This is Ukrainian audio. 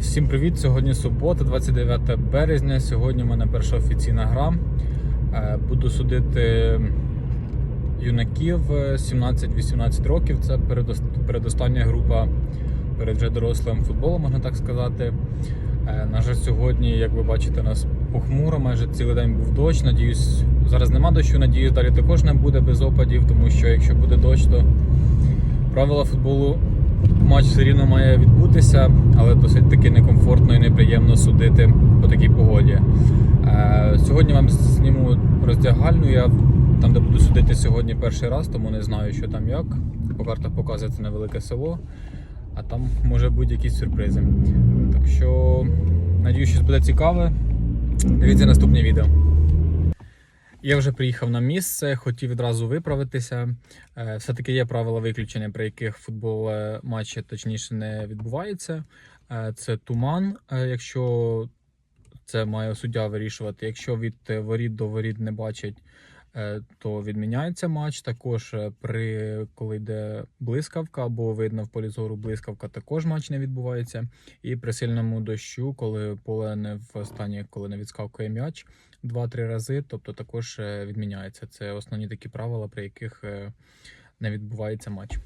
Всім привіт! Сьогодні субота, 29 березня. Сьогодні в мене перша офіційна гра. Е, Буду судити юнаків е, 17-18 років. Це передостання група перед вже дорослим футболом, можна так сказати. Е, На жаль, сьогодні, як ви бачите, нас похмуро, майже цілий день був дощ. Надіюсь, зараз нема дощу, надіюсь, далі також не буде без опадів, тому що якщо буде дощ, то правила футболу матч все рівно має відбутися, але досить таки некомфортно і неприємно судити по такій погоді. Е, сьогодні вам зніму роздягальню. Я там, де буду судити сьогодні перший раз, тому не знаю, що там як. По картах показує це невелике село, а там може бути якісь сюрпризи. Так що, надіюсь, що буде цікаве. Дивіться наступне відео. Я вже приїхав на місце, хотів відразу виправитися. Е, Все-таки є правила виключення, при яких футбол е, матчі точніше не відбувається. Е, Це туман, якщо це має суддя вирішувати. Якщо від воріт до воріт не бачать, то відміняється матч. Також е, при коли йде блискавка або видно в полі зору блискавка, також матч не відбувається. І при сильному дощу, коли поле не в стані, коли не відскакує м'яч. Два-три рази, тобто також е, відміняється. Це основні такі правила, при яких е, не відбувається матч.